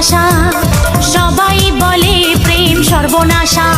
ভালোবাসা সবাই বলে প্রেম সর্বনাশা।